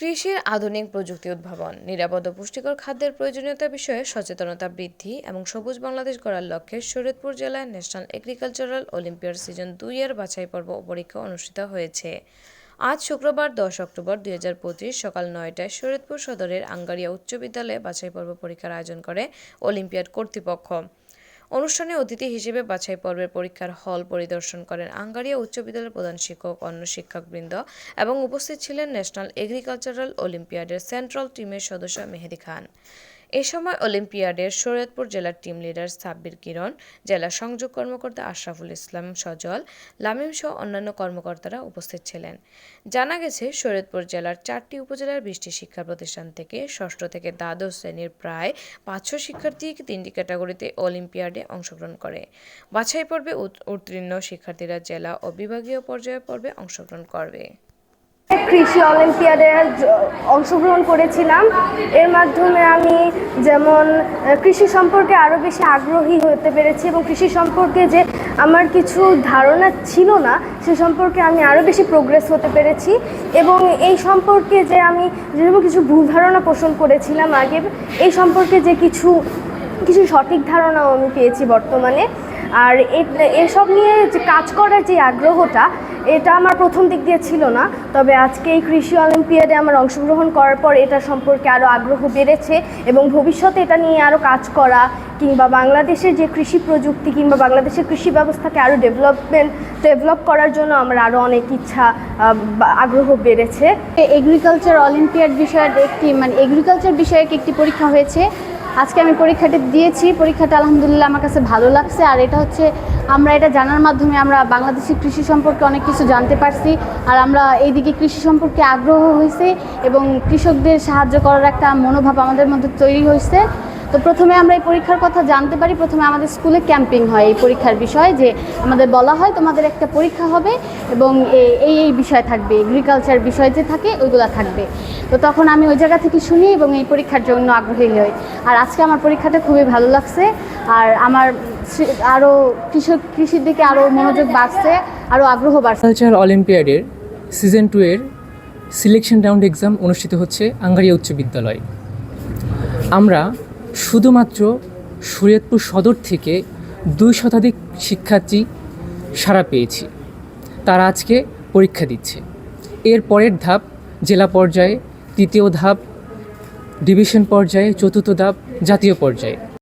কৃষির আধুনিক প্রযুক্তি উদ্ভাবন, নিরাপদ ও পুষ্টিকর খাদ্যের প্রয়োজনীয়তা বিষয়ে সচেতনতা বৃদ্ধি এবং সবুজ বাংলাদেশ গড়ার লক্ষ্যে শরীয়তপুর জেলায় ন্যাশনাল এগ্রিকালচারাল অলিম্পিয়াড সিজন দুই এর বাছাই পর্ব পরীক্ষা অনুষ্ঠিত হয়েছে। আজ শুক্রবার দশ অক্টোবর দুই হাজার পঁচিশ সকাল নয়টায় শরীয়তপুর সদরের আঙ্গারিয়া উচ্চ বিদ্যালয়ে বাছাই পর্ব পরীক্ষার আয়োজন করে অলিম্পিয়াড কর্তৃপক্ষ। অনুষ্ঠানে অতিথি হিসেবে বাছাই পর্বের পরীক্ষার হল পরিদর্শন করেন আঙ্গারিয়া উচ্চ বিদ্যালয়ের প্রধান শিক্ষক, অন্য শিক্ষকবৃন্দ এবং উপস্থিত ছিলেন ন্যাশনাল এগ্রিকালচারাল অলিম্পিয়াডের সেন্ট্রাল টিমের সদস্য মেহেদি খান। এ সময় অলিম্পিয়াডের শরীয়তপুর জেলার টিম লিডার সাব্বির কিরণ, জেলা সংযোগ কর্মকর্তা আশরাফুল ইসলাম সজল, লামিম সহ অন্যান্য কর্মকর্তারা উপস্থিত ছিলেন। জানা গেছে শরীয়তপুর জেলার চারটি উপজেলার বিশটি শিক্ষা প্রতিষ্ঠান থেকে ষষ্ঠ থেকে দ্বাদশ শ্রেণির প্রায় পাঁচশো শিক্ষার্থী তিনটি ক্যাটাগরিতে অলিম্পিয়াডে অংশগ্রহণ করে। বাছাই পর্বে উত্তীর্ণ শিক্ষার্থীরা জেলা ও বিভাগীয় পর্যায়ে পর্বে অংশগ্রহণ করবে। কৃষি অলিম্পিয়াডে অংশগ্রহণ করেছিলাম। এর মাধ্যমে আমি যেমন কৃষি সম্পর্কে আরও বেশি আগ্রহী হতে পেরেছি এবং কৃষি সম্পর্কে যে আমার কিছু ধারণা ছিল না, সে সম্পর্কে আমি আরও বেশি প্রোগ্রেস হতে পেরেছি এবং এই সম্পর্কে যে আমি যেরকম কিছু ভুল ধারণা পোষণ করেছিলাম আগে এই সম্পর্কে যে কিছু কিছু সঠিক ধারণাও আমি পেয়েছি বর্তমানে। আর এসব নিয়ে যে কাজ করার যে আগ্রহটা, এটা আমার প্রথম দিক দিয়ে ছিল না। তবে আজকে এই কৃষি অলিম্পিয়াডে আমার অংশগ্রহণ করার পর এটা সম্পর্কে আরও আগ্রহ বেড়েছে এবং ভবিষ্যতে এটা নিয়ে আরও কাজ করা কিংবা বাংলাদেশের যে কৃষি প্রযুক্তি কিংবা বাংলাদেশের কৃষি ব্যবস্থাকে আরও ডেভেলপমেন্ট ডেভেলপ করার জন্য আমার আরও অনেক ইচ্ছা আগ্রহ বেড়েছে। এগ্রিকালচার অলিম্পিয়াড বিষয়ের একটি মানে এগ্রিকালচার বিষয়ক একটি পরীক্ষা হয়েছে। আজকে আমি পরীক্ষাটি দিয়েছি, পরীক্ষাটা আলহামদুলিল্লাহ আমার কাছে ভালো লাগছে। আর এটা হচ্ছে, আমরা এটা জানার মাধ্যমে আমরা বাংলাদেশি কৃষি সম্পর্কে অনেক কিছু জানতে পারছি। আর আমরা এইদিকে কৃষি সম্পর্কে আগ্রহ হয়েছে এবং কৃষকদের সাহায্য করার একটা মনোভাব আমাদের মধ্যে তৈরি হয়েছে। তো প্রথমে আমরা এই পরীক্ষার কথা জানতে পারি। প্রথমে আমাদের স্কুলে ক্যাম্পিং হয় এই পরীক্ষার বিষয় যে আমাদের বলা হয় তোমাদের একটা পরীক্ষা হবে এবং এই এই বিষয় থাকবে এগ্রিকালচার বিষয় যে থাকে ওইগুলো থাকবে। তো তখন আমি ওই জায়গা থেকে শুনি এবং এই পরীক্ষার জন্য আগ্রহী হই। আর আজকে আমার পরীক্ষাটা খুবই ভালো লাগছে আর আমার আরও কৃষক, কৃষির দিকে আরও মনোযোগ বাড়ছে আরও আগ্রহ বাড়ছে। অলিম্পিয়াডের সিজন টু এর সিলেকশন রাউন্ড এক্সাম অনুষ্ঠিত হচ্ছে আঙ্গারিয়া উচ্চ বিদ্যালয়। আমরা শুধুমাত্র শরীয়তপুর সদর থেকে দুই শতাধিক শিক্ষার্থী সারা পেয়েছি। তারা আজকে পরীক্ষা দিচ্ছে। এর পরের ধাপ জেলা পর্যায়ে, তৃতীয় ধাপ, ডিভিশন পর্যায়ে, চতুর্থ ধাপ, জাতীয় পর্যায়ে।